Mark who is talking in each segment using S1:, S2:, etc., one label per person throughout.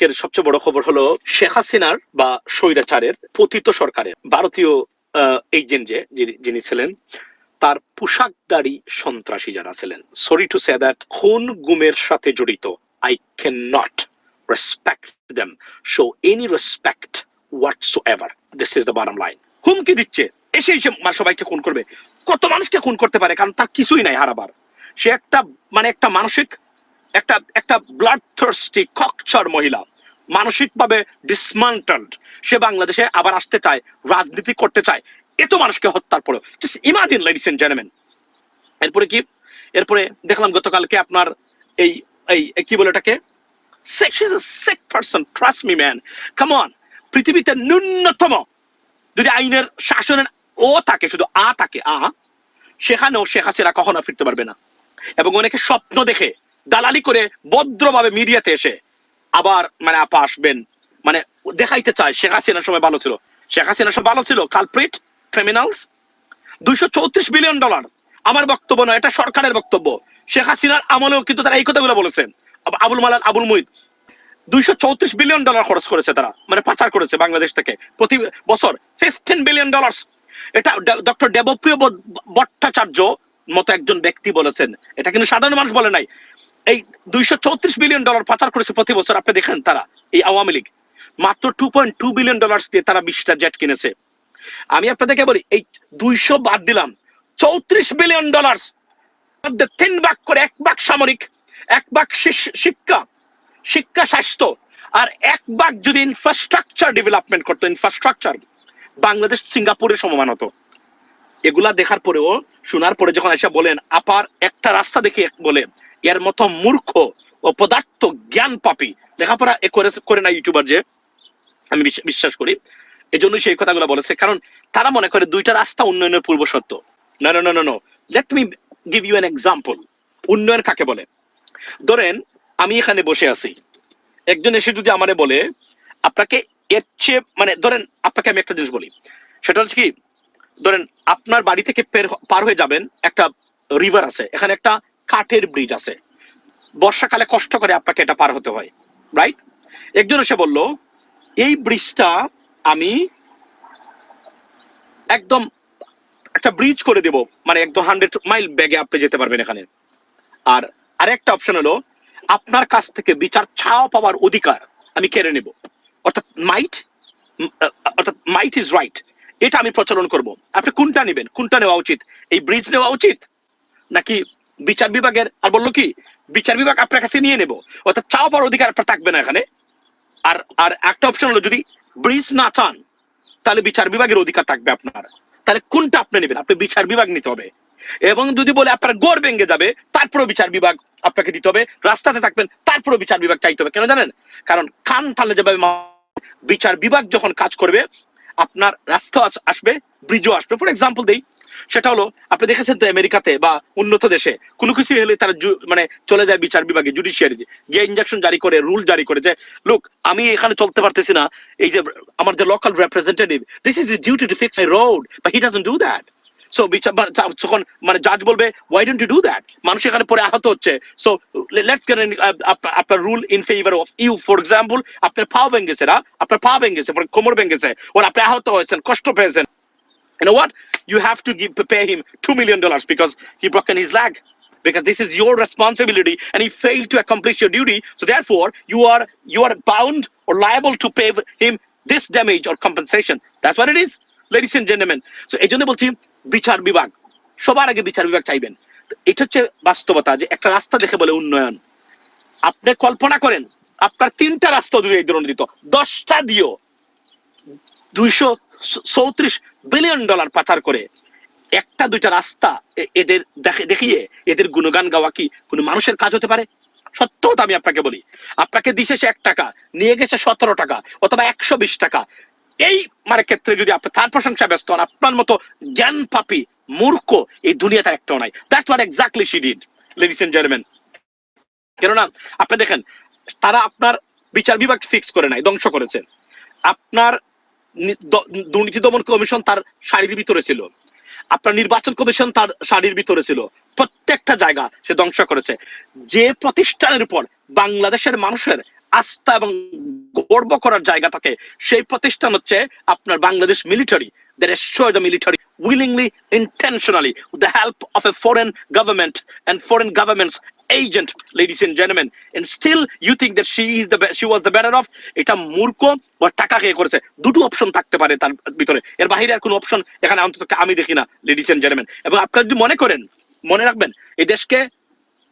S1: আজকের সবচেয়ে বড় খবর হলো শেখ হাসিনার বা স্বৈরাচারের পতিত সরকারের, ভারতীয় এজেন্ট যে, যিনি- ছিলেন, তার পোশাকদারি সন্ত্রাসী যারা ছিলেন। সরি টু সে দ্যাট খুন গুমের সাথে জড়িত। I can not respect them show any respect whatsoever this is the বারাম line হুমকি দিচ্ছে। এসে এসে সবাইকে খুন করবে। কত মানুষকে খুন করতে পারে? কারণ তার কিছুই নাই হারাবার। সে একটা মানে একটা মানসিক একটা একটা ব্লাড থার্স্টি ককচার মহিলা, মানসিকভাবে ডিসমান্টলড সে বাংলাদেশে আবার আসতে চায়, রাজনীতি করতে চায়, এত মানুষকে হত্যার পরে just imagine ladies and gentleman এরপরে কি? এরপরে দেখলাম গতকালকে আপনার এই এই কি বলে এটাকে sick person trust me man come on পৃথিবীতে ন্যূনতম যদি আইনের শাসনের ও থাকে, শুধু আ থাকে, আ, সেখানেও শেখ হাসিনা কখনো ফিরতে পারবে না। এবং অনেকে স্বপ্ন দেখে দালালি করে ভদ্রভাবে মিডিয়াতে এসে আবার মানে আপা আসবেন। মানে দেখাইতে চায়, শেখ হাসিনার সময় ভালো ছিল। শেখ হাসিনার সময় ভালো ছিল কালপ্রিট ক্রিমিনালস দুইশো চৌত্রিশ বিলিয়ন ডলার আমার বক্তব্য নয়, এটা সরকারের বক্তব্য। শেখ হাসিনার আমলেও কিন্তু তারা এই কথাগুলো বলেছেন। আবুল মালাল, আবুল মুহিত দুইশো চৌত্রিশ বিলিয়ন ডলার খরচ করেছে তারা। মানে পাচার করেছে বাংলাদেশ থেকে। প্রতি বছর ফিফটিন বিলিয়ন ডলার এটা ডক্টর দেবপ্রিয় ভট্টাচার্য মতো একজন ব্যক্তি বলেছেন। এটা কিন্তু সাধারণ মানুষ বলে নাই। এই দুইশো চৌত্রিশ বিলিয়ন ডলার পাচার করেছে প্রতি বছর, আপনি দেখেন তারা, এই আওয়ামী লীগ। মাত্র two point two billion dollar দিয়ে তারা বিশটা জেট কিনেছে। আমি আপনাদেরকে বলি, এই দুইশো বাদ দিলাম। চৌত্রিশ বিলিয়ন ডলার মধ্যে তিন ভাগ করে, এক ভাগ সামরিক, এক ভাগ শিক্ষা শিক্ষা, স্বাস্থ্য, আর এক ভাগ যদি ইনফ্রাস্ট্রাকচার ডেভেলপমেন্ট করতো ইনফ্রাস্ট্রাকচার বাংলাদেশ সিঙ্গাপুরের সমান হতো। এগুলা দেখার পরেও, শোনার পরে যখন এসে বলেন, আপার একটা রাস্তা দেখে বলে এর মতো মূর্খ ও পদার্থ জ্ঞান পাপি। লেখাপড়া এ করে না ইউটিউবার যে, আমি বিশ্বাস করি। এজন্য সেই কথাগুলো বলেছে। কারণ তারা মনে করে দুইটা রাস্তা উন্নয়নের পূর্ব সত্য। Let me give you an example উন্নয়ন কাকে বলে? ধরেন, আমি এখানে বসে আছি। একজন এসে যদি আমারে বলে, আপনাকে এর চেয়ে মানে ধরেন, আপনাকে আমি একটা জিনিস বলি। সেটা হচ্ছে কি, ধরেন, আপনার বাড়ি থেকে পার হয়ে যাবেন একটা রিভার আছে। এখানে একটা কাঠের ব্রিজ আছে। বর্ষাকালে কষ্ট করে আপনাকে এটা পার হতে হয় রাইট একজন এসে বলল, এই ব্রিজটা আমি একদম একটা ব্রিজ করে দেব মানে একদম হান্ড্রেড মাইল ব্যাগে আপনি যেতে পারবেন এখানে। আর আরেকটা অপশন হলো, আপনার কাছ থেকে বিচার ছাওয়া পাওয়ার অধিকার আমি কেড়ে নেব। অর্থাৎ মাইট অর্থাৎ মাইট ইজ রাইট এটা আমি প্রচলন করব। আপনি কোনটা নেবেন? কোনটা নেওয়া উচিত? এই ব্রিজ নেওয়া উচিত? নাকি বিচার বিভাগের আর বলল কি, বিচার বিভাগ আপনার কাছে নিয়ে নেব। অর্থাৎ চাওয়া পাওয়ার অধিকার আপনার থাকবে না এখানে। আর আর একটা অপশন হলো যদি ব্রিজ না চান, তাহলে বিচার বিভাগের অধিকার থাকবে আপনার। তাহলে কোনটা আপনি নেবেন? আপনি বিচার বিভাগ নিতে হবে। এবং যদি বলে আপনার গড় ভেঙে যাবে, তারপরেও বিচার বিভাগ আপনাকে দিতে হবে। রাস্তাতে থাকবেন, তারপরেও বিচার বিভাগ চাইতে হবে। কেন জানেন? কারণ কান টানলে যাবে বিচার বিভাগ যখন কাজ করবে আপনার রাস্তা আসবে ব্রিজও আসবে। ফর এক্সাম্পল দেই, সেটা হলো, আপনি দেখেছেন তো আমেরিকাতে বা উন্নত দেশে কোনো কিছু হলে তারা মানে চলে যায় বিচার বিভাগে জুডিশিয়ারি গিয়ে ইনজেকশন জারি করে রুল জারি করে যে লোক আমি এখানে চলতে পারতেছি না। এই যে, আমার যে local representative this is duty to fix I road but he doesn't do that so বিচার বা- যা- যখন মানে জাজ বলবে why don't you do that মানুষ এখানে পরে আহত হচ্ছে সো লেটস গেট আপনার rule in favour of you for example আপনার পা ভেঙেছে না আপনার পা ভেঙেছে পরে কোমর ভেঙেছে ওর আপনি আহত হয়েছেন কষ্ট পেয়েছেন you know what? You have to give pay him two million dollars because he broken his leg. Because this is your responsibility, and he failed to accomplish your duty. So therefore, you are you are bound or liable to pay him this damage or compensation. That's what it is, ladies and gentlemen. So এই জন্য বলছি বিচার বিভাগ। সবার আগে বিচার বিভাগ চাইবেন। এটা হচ্ছে বাস্তবতা যে একটা রাস্তা দেখে বলে উন্নয়ন। আপনি কল্পনা করেন, আপনার তিনটা রাস্তা ধরনের দিত। দশটা দিও। দুইশো চৌত্রিশ বিলিয়ন ডলার পাচার করে। একটা দুইটা রাস্তা এদের দেখে, দেখিয়ে এদের গুণগান গাওয়া কি কোনো মানুষের কাজ হতে পারে? সত্য কথা আমি আপনাকে বলি। আপনাকে দিছে সে এক টাকা, নিয়ে গেছে সতেরো টাকা, অথবা একশো বিশ টাকা। এই মানে ক্ষেত্রে যদি আপনি তার প্রশংসা ব্যস্ত হন, আপনার মতো জ্ঞান পাপি, মূর্খ এই দুনিয়াতে একটাও নাই। That's what exactly she did ladies and gentleman কেননা, আপনি দেখেন, তারা আপনার বিচার বিভাগ ফিক্স করে নাই, ধ্বংস করেছে। আপনার দুর্নীতি দমন কমিশন তার শাড়ির ভিতরে ছিল। আপনার নির্বাচন কমিশন তার শাড়ির ভিতরে ছিল। প্রত্যেকটা জায়গা সে ধ্বংস করেছে। যে প্রতিষ্ঠানের উপর বাংলাদেশের মানুষের আস্থা এবং গর্ব করার জায়গা থাকে। সেই প্রতিষ্ঠান হচ্ছে আপনার Bangladesh military there show the military willingly foreign government foreign governments ladies and still you think that she is of এটা মূর্খ বা টাকা খেয়ে করেছে। দুটো অপশন থাকতে পারে তার ভিতরে। এর বাহিরে আর কোনো অপশন এখানে অন্তত আমি দেখি না লেডিস এন্ড জেন্টলম্যান এবং আপনারা যদি মনে করেন, মনে রাখবেন, এই দেশকে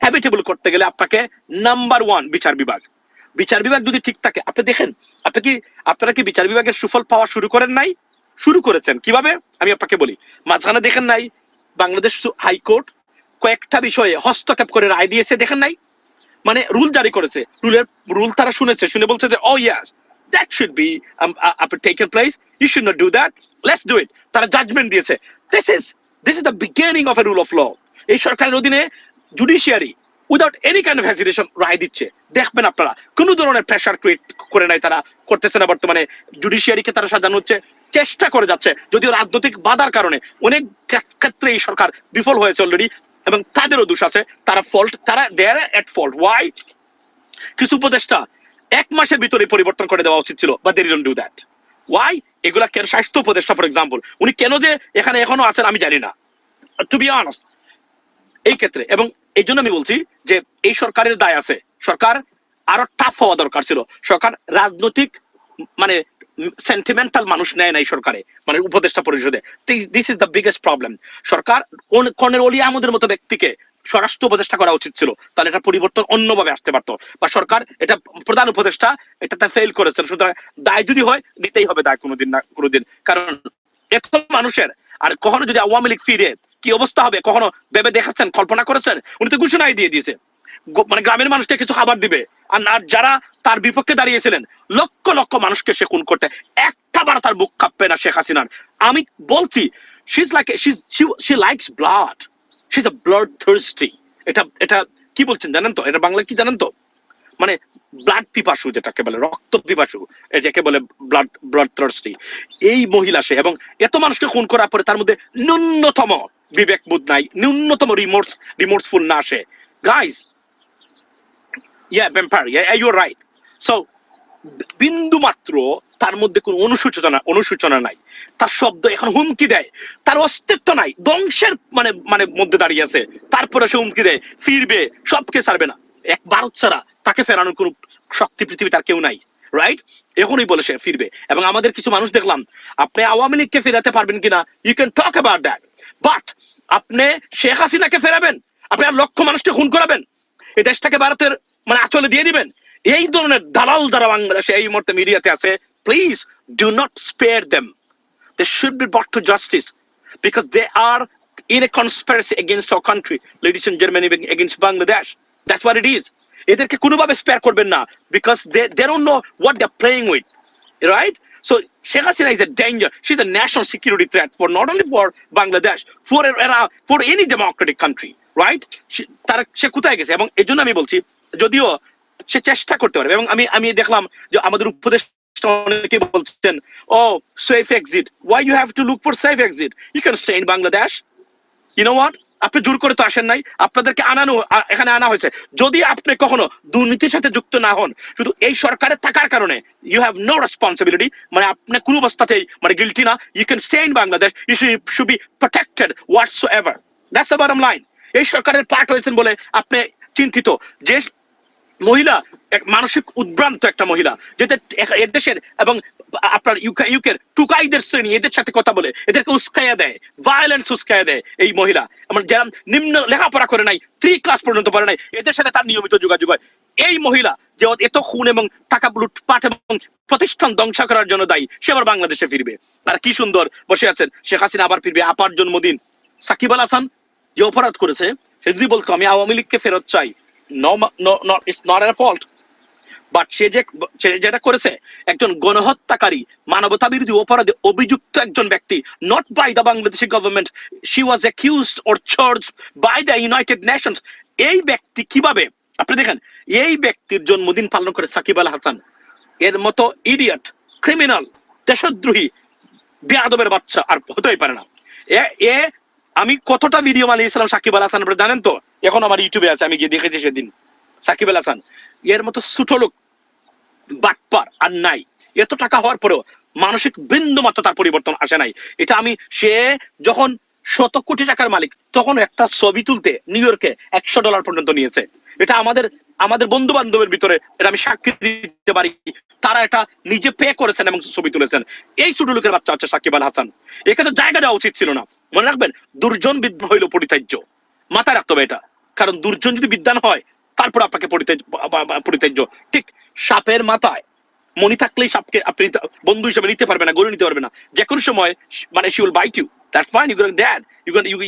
S1: হ্যাবিটেবল করতে গেলে আপনাকে নাম্বার ওয়ান বিচার বিভাগ। বিচার বিভাগ যদি ঠিক থাকে, আপনি দেখেন, আপনি কি, আপনারা কি বিচার বিভাগের সুফল পাওয়া শুরু করেন নাই? শুরু করেছেন। কীভাবে? আমি আপনাকে বলি, মাঝখানে দেখেন নাই, বাংলাদেশ হাইকোর্ট কয়েকটা বিষয়ে হস্তক্ষেপ করে রায় দিয়েছে, দেখেন নাই? মানে রুল জারি করেছে। রুলের, রুল তারা শুনেছে, শুনে বলছে যে ও yes that should be taken place you should not do that let's do it তারা জাজমেন্ট দিয়েছে। This is this is the beginning of a rule of law এই সরকারের অধীনে judiciary without any kind of hesitation রায় দিচ্ছে। দেখবেন আপনারা, কোন ধরনের প্রেশার ক্রিয়েট করে নাই তারা, করতেছে না বর্তমানে জুডিশিয়ারিকে তারা সাজানো হচ্ছে, চেষ্টা করে যাচ্ছে। যদিও রাজনৈতিক বাধার কারণে অনেক ক্ষেত্রে এই সরকার বিফল হয়েছে অলরেডি এবং তাদেরও দোষ আছে, তারা ফল্ট তারা দেয়ার এট ফল্ট ওয়াই কিছু উপদেষ্টা এক মাসের ভিতরে পরিবর্তন করে দেওয়া উচিত ছিল বা they didn't do that why এগুলা কেন স্বাস্থ্য উপদেষ্টা ফর এক্সাম্পল উনি কেন যে এখানে এখনও আছেন আমি জানি না। টু বি অনেস্ট এই ক্ষেত্রে। এবং এই জন্য আমি বলছি যে এই সরকারের দায় আছে। সরকার আরও টাফ হওয়া দরকার ছিল। সরকার রাজনৈতিক মানে সেন্টিমেন্টাল মানুষ নেয় নাই সরকারে মানে উপদেষ্টা পরিষদে। This is the biggest problem সরকার কোন- কর্নেল অলি আহমদের মতো ব্যক্তিকে স্বরাষ্ট্র উপদেষ্টা করা উচিত ছিল, তাহলে এটা পরিবর্তন অন্যভাবে আসতে পারতো। বা সরকার এটা প্রধান উপদেষ্টা এটাতে ফেল করেছেন, সুতরাং দায় যদি হয়, নিতেই হবে দায় কোনোদিন না, কোনোদিন। কারণ এত মানুষের, আর কখনো যদি আওয়ামী লীগ ফিরে কি অবস্থা হবে? কখনো ভেবে দেখাচ্ছেন? কল্পনা করেছেন? উনি তো ঘোষণাই দিয়ে দিয়েছে। মানে গ্রামের মানুষকে কিছু খাবার দিবে। আর যারা তার বিপক্ষে দাঁড়িয়েছিলেন, লক্ষ লক্ষ মানুষকে সে খুন করতে একটা বার তার বুক কাঁপবে না শেখ হাসিনার। আমি বলছি she's like she likes blood she's a blood thirsty এটা এটা কি বলছেন জানেন তো? এটা বাংলা কি জানেন তো? মানে ব্লাড পিপাসু যেটাকে বলে, রক্ত পিপাসু যাকে বলে ব্লাড ব্লাড থার্স্টি এই মহিলা সে, এবং এত মানুষকে খুন করার পরে তার মধ্যে ন্যূনতম বিবেকবোধ নাই, ন্যূনতম রিমোর্স রিমোর্সফুল না আসে guys yeah vampire yeah right so বিন্দু মাত্র তার মধ্যে কোনো অনুসূচনা অনুসূচনা নাই। তার শব্দ এখন হুমকি দেয়। তার অস্তিত্ব নাই। ধ্বংসের মানে মানে মধ্যে দাঁড়িয়ে আছে। তারপরে সে হুমকি দেয়। ফিরবে, সবকে ছাড়বে না। এক ভারত ছাড়া। তাকে ফেরানোর কোনো শক্তি পৃথিবী তার কেউ নাই রাইট এখনই বলে সে ফিরবে। এবং আমাদের কিছু মানুষ দেখলাম আপনি আওয়ামী লীগকে ফেরাতে পারবেন কিনা you can talk about that but আপনি শেখ হাসিনাকে ফেরাবেন আপনি আর লক্ষ মানুষকে খুন করাবেন এই দেশটাকে ভারতের মানে আচলে দিয়ে দিবেন। এই ধরনের দালাল যারা বাংলাদেশে এই মুহূর্তে মিডিয়াতে আছে please do not spare them they should be brought to justice because they are in a conspiracy against our country, ladies and even against Bangladesh. That's what it is. এদেরকে কোনোভাবে স্পেয়ার করবেন না because they, they don't know what they're playing with, right? So Sheikh Hasina is a danger. She's a national security threat for not only for Bangladesh, for around, for any democratic country, right? She- সে কোথায় গেছে এবং এই জন্য আমি বলছি যদিও সে চেষ্টা করতে পারবে এবং আমি আমি দেখলাম যে আমাদের উপদেশ অনেকে বলছেন ও safe exit why you have to look for safe exit you can stay in Bangladesh you know what আপনি জোর করে তো আসেন নাই। আপনাদেরকে আনানো এখানে আনা হয়েছে। যদি আপনি কখনো দুর্নীতির সাথে যুক্ত না হন, শুধু এই সরকারে থাকার কারণে ইউ হ্যাভ নো রেসপন্সিবিলিটি মানে আপনি কোনো অবস্থাতেই মানে গিলটি না। You can stay in Bangladesh you should be protected whatsoever that's the line এই সরকারের পার্ট হয়েছেন বলে আপনি চিন্তিত। যে মহিলা, এক মানসিক উদ্ভ্রান্ত একটা মহিলা, যেটা এ- এ দেশের এবং আপনার ইউকের টুকাইদের শ্রেণি, এদের সাথে কথা বলে, এদেরকে উস্কাইয়া দেয় ভায়োলেন্স উস্কাইয়া দেয় এই মহিলা। আমার যারা নিম্ন লেখাপড়া করে নাই থ্রি ক্লাস পর্যন্ত পড়ে নাই, এদের সাথে তার নিয়মিত যোগাযোগ হয়। এই মহিলা যে এত খুন এবং টাকা লুটপাট এবং প্রতিষ্ঠান ধ্বংস করার জন্য দায়ী, সে আবার বাংলাদেশে ফিরবে। আর কি সুন্দর বসে আছেন, শেখ হাসিনা আবার ফিরবে। আপার জন্মদিন। সাকিব আল হাসান যে অপরাধ করেছে, সে যদি বলতো, আমি আওয়ামী লীগকে ফেরত চাই। বাট সে যে যেটা করেছে, একজন গণহত্যাকারী, মানবতা বিরোধী অপরাধে অভিযুক্ত একজন ব্যক্তি not by Bangladeshi government she was accused or charge by United Nations এই ব্যক্তি কীভাবে, আপনি দেখেন, এই ব্যক্তির জন্মদিন পালন করে সাকিব আল হাসান। এর মতো ইডিয়ট ক্রিমিনাল দেশদ্রোহী বেয়াদবের বাচ্চা আর হতেই পারে না। এ আমি কতটা ভিডিও বানিয়েছিলাম সাকিব আল হাসান জানেন তো? এখন আমার ইউটিউবে আছে, আমি গিয়ে দেখেছি সেদিন। সাকিব আল হাসান, এর মতো ছোট লোক, বাটপার, আর নাই। এত টাকা হওয়ার পরেও মানসিক বিন্দু মাত্র তার পরিবর্তন আসে নাই। এটা আমি, সে যখন শত কোটি টাকার মালিক, তখন একটা ছবি তুলতে নিউ ইয়র্কে একশো ডলার পর্যন্ত নিয়েছে। এটা আমাদের আমাদের বন্ধু বান্ধবের ভিতরে এটা আমি সাক্ষী দিতে পারি। তারা এটা নিজে পে করেছেন এবং ছবি তুলেছেন। এই ছোট লোকের বাচ্চা হচ্ছে সাকিব আল হাসান। এখানে তো জায়গা দেওয়া উচিত ছিল না। মনে রাখবেন, দুর্জন বিদ্যা হইল পরিত্যাজ্য। মাথায় রাখতে হবে এটা। কারণ দুর্জন যদি বিদ্যান হয়, তারপর আপনাকে পরিত্যাজ্য ঠিক সাপের মাথায় মনি থাকলেই সাপকে আপনি বন্ধু হিসেবে নিতে পারবে না গড়ে নিতে পারবে না। যে কোনো সময় মানে she will bite you that's fine you gonna dead you gonna you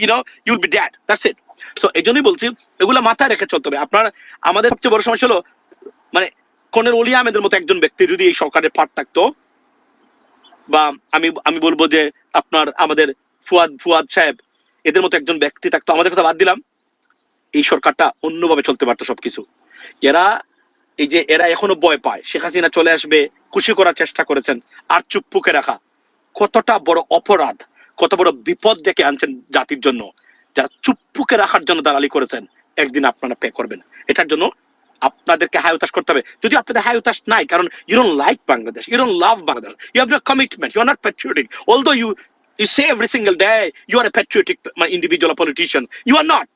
S1: you know you will be dead that's it so এই জন্যই বলছি, এগুলো মাথায় রেখে চলতে হবে। আপনার, আমাদের সবচেয়ে বড় সমস্যা হলো মানে কনের অলি আহমেদের মতো একজন ব্যক্তি যদি এই সরকারের পাঠ থাকতো, বা আমি আমি বলব যে আপনার, আমাদের ফুয়াদ ফুয়াদ সাহেব, এদের মতো একজন ব্যক্তি থাকতো। আমাদের কথা বাদ দিলাম। এই সরকারটা অন্যভাবে চলতে পারতো সবকিছু। এরা, এই যে এরা এখনও ভয় পায়। শেখ হাসিনা চলে আসবে, খুশি করার চেষ্টা করেছেন, আর চুপ্পুকে রাখা। কতটা বড় অপরাধ, কত বড় বিপদ ডেকে আনছেন জাতির জন্য। যারা চুপ্পুকে রাখার জন্য দালালি করেছেন, একদিন আপনারা পে করবেন। এটার জন্য আপনাদেরকে হাই উতাস করতে হবে। যদি আপনাদের হাই উতাস নাই, কারণ you don't like Bangladesh you don't love Bangladesh you have no commitment you are not patriotic although you you say every single day you are a patriotic uh, individual or politician. You are not.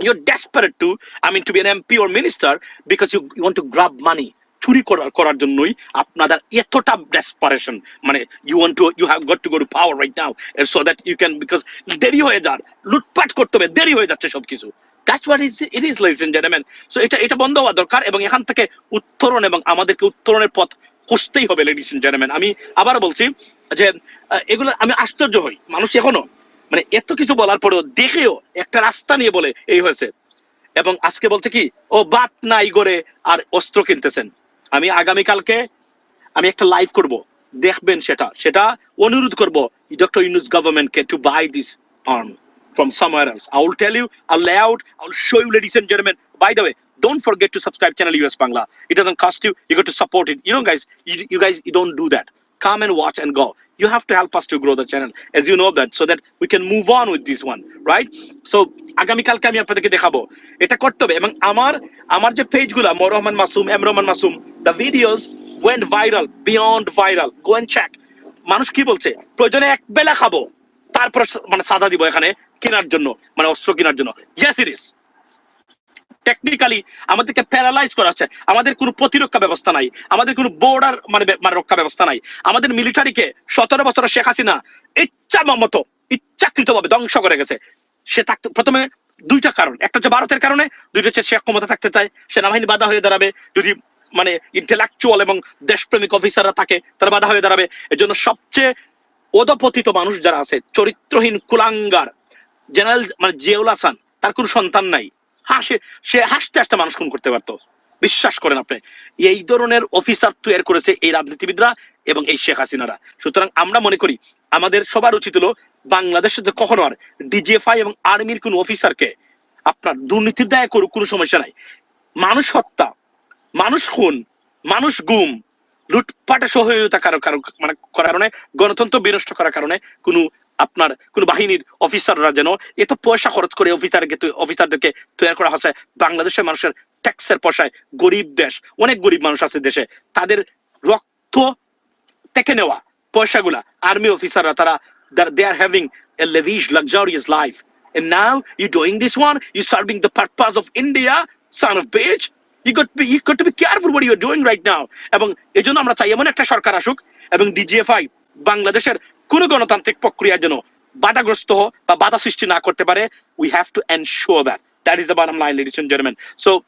S1: You're desperate to i mean to be an mp or minister because you, you want to grab money. চুরি করার করার জন্যই আপনাদের এতটা desperation মানে you want to you have got to go to power right now so that you can because দেরি হয়ে যান লুটপাট করতে হবে দেরি হয়ে যাচ্ছে সবকিছু। That's what is it is ladies and gentleman so এটা এটা বন্ধ হওয়া দরকার এবং এখান থেকে উত্তরণ এবং আমাদেরকে উত্তরণের পথ খুঁজতেই হবে লেডিস এন্ড জেন্টলম্যান আমি আবার বলছি যে এগুলো আমি আশ্চর্য হই। মানুষ এখনও মানে এত কিছু বলার পরেও দেখেও একটা রাস্তা নিয়ে বলে এই হয়েছে। এবং আজকে বলছে কি ও বাত নাই করে আর অস্ত্র কিনতেছেন। আমি আগামীকালকে আমি একটা লাইভ করব দেখবেন সেটা। সেটা অনুরোধ করব ডক্টর ইউনুস গভর্নমেন্টকে to buy this arm from somewhere else. I will tell you, I'll lay out, I'll show you, ladies and gentlemen. By the way, don't forget to subscribe channel US Bangla. It doesn't cost you. You got to support it. You know, guys, you, you guys, you don't do that. Come and watch and go. You have to help us to grow the channel, as you know that, so that we can move on with this one, right? So আগামীকালকে আমি আপনাদেরকে দেখাবো এটা করতে হবে এবং আমার আমার যে পেজগুলো মোর Rahman Masum M Rahman Masum the videos went viral beyond viral go and check মানুষ কি বলছে প্রয়োজনে এক বেলা খাব তারপর মানে সাদা দিব এখানে কেনার জন্য মানে অস্ত্র কেনার জন্য ইয়েস ইট ইস টেকনিক্যালি আমাদেরকে প্যারালাইজ করা হচ্ছে। আমাদের কোনো প্রতিরক্ষা ব্যবস্থা নাই। আমাদের কোনো বর্ডার মানে মানে রক্ষা ব্যবস্থা নাই। আমাদের মিলিটারিকে সতেরো বছর শেখ হাসিনা ইচ্ছা মতো ইচ্ছাকৃত ভাবে ধ্বংস করে গেছে। সে থাকতে প্রথমে দুইটা কারণ। একটা হচ্ছে ভারতের কারণে, দুইটা হচ্ছে শেখ ক্ষমতা থাকতে চায়। সেনাবাহিনী বাধা হয়ে দাঁড়াবে। যদি মানে ইন্টেলেকচুয়াল এবং দেশপ্রেমিক অফিসাররা থাকে, তারা বাধা হয়ে দাঁড়াবে। এর জন্য সবচেয়ে অধপতিত মানুষ যারা আছে, চরিত্রহীন কুলাঙ্গার, জেনারেল মানে জিয়াউল হাসান, তার কোনো সন্তান নাই। হাসে, সে হাসতে হাসতে মানুষ খুন করতে পারতো। বিশ্বাস করেন আপনি, এই ধরনের অফিসার তৈরি করেছে এই রাজনীতিবিদরা এবং এই শেখ হাসিনারা। সুতরাং আমরা মনে করি, আমাদের সবার উচিত হলো বাংলাদেশে যে কখনো আর ডিজিএফআই এবং আর্মির কোন অফিসারকে আপনার দুর্নীতির দায় করুক, কোনো সমস্যা নাই। মানুষ হত্যা, মানুষ খুন, মানুষ গুম লুটপাটে সহায়তা কারও কারও মানে করার কারণে, গণতন্ত্র বিনষ্ট করার কারণে কোনো আপনার কোন বাহিনীর অফিসাররা যেন এত পয়সা খরচ করে অফিসারকে অফিসারদেরকে তৈরি করা হচ্ছে বাংলাদেশের মানুষের ট্যাক্সের পয়সায় গরিব দেশ অনেক গরিব মানুষ আছে দেশে তাদের রক্ত থেকে নেওয়া পয়সাগুলা আর্মি অফিসাররা তারা they are having a lavish luxurious life And now you're doing this one, you're serving the purpose of India, son of bitch. You got to be, you got to be careful what you're doing right now. এবং এই জন্য আমরা চাই এমন একটা সরকার আসুক এবং DGFI বাংলাদেশের কোন গণতান্ত্রিক প্রক্রিয়ার জন্য বাধাগ্রস্ত বা বাধা সৃষ্টি না করতে পারে we have to ensure that that is the bottom line ladies and gentleman so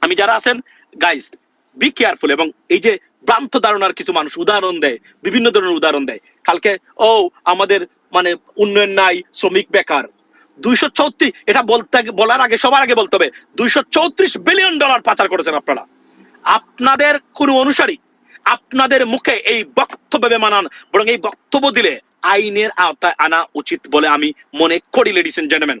S1: আমি যারা আছেন গাইজ বি কেয়ারফুল এবং এই যে ভ্রান্ত ধারণার কিছু মানুষ উদাহরণ দেয়, বিভিন্ন ধরনের উদাহরণ দেয়। কালকে, ও, আমাদের মানে উন্নয়ন নাই, শ্রমিক বেকার। দুইশো চৌত্রিশ, এটা বলতে বলার আগে, সবার আগে বলতে হবে, দুইশো চৌত্রিশ বিলিয়ন ডলার পাচার করেছেন আপনারা। আপনাদের কোন অনুসারী আপনাদের মুখে এই বক্তব্য মানান বরং এই বক্তব্য দিলে আইনের আওতায় আনা উচিত বলে আমি মনে করি লেডিস এন্ড জেন্টলম্যান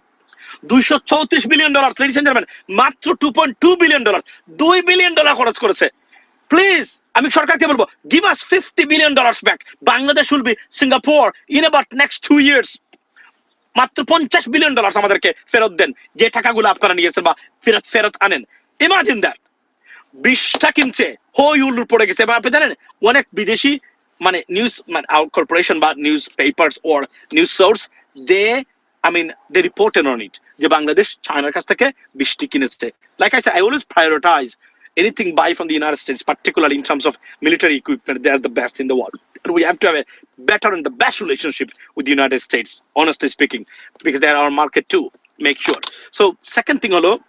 S1: দুইশো চৌত্রিশ billion dollar ladies and gentleman মাত্র two point two billion dollar দুই বিলিয়ন ডলার খরচ করেছে। প্লিজ আমি সরকারকে বলব give us fifty billion dollars back Bangladesh will be Singapore in about next two years মাত্র পঞ্চাশ বিলিয়ন ডলার আমাদেরকে ফেরত দেন। যে টাকাগুলো আপনারা নিয়েছেন বা ফেরত ফেরত আনেন। ইমাজিন দ্যাট বিশটা কিনছে হই উল্লুর পড়ে গেছে এবার আপনি জানেন অনেক বিদেশি মানে নিউজ মানে কর্পোরেশন বা newspapers or news source they I mean they reported on it যে বাংলাদেশ চায়নার কাছ থেকে বৃষ্টি কিনেছে like I I always prioritise anything buy from the United States, particularly in terms of military equipment, they are the best in the world. And we have to have a better and the best relationship with the United States, honestly speaking, because they are our market too. Make sure. So, second thing, hello,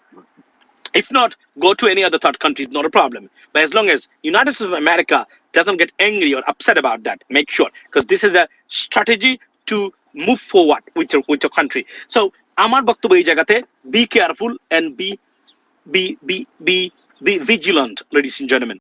S1: if not, go to any other third country, not a problem. But as long as United States of America doesn't get angry or upset about that, make sure, because this is a strategy to move forward with your with your country. So, আমার বক্তব্য এই জায়গাতে be careful and be be be be be vigilant, ladies and gentlemen.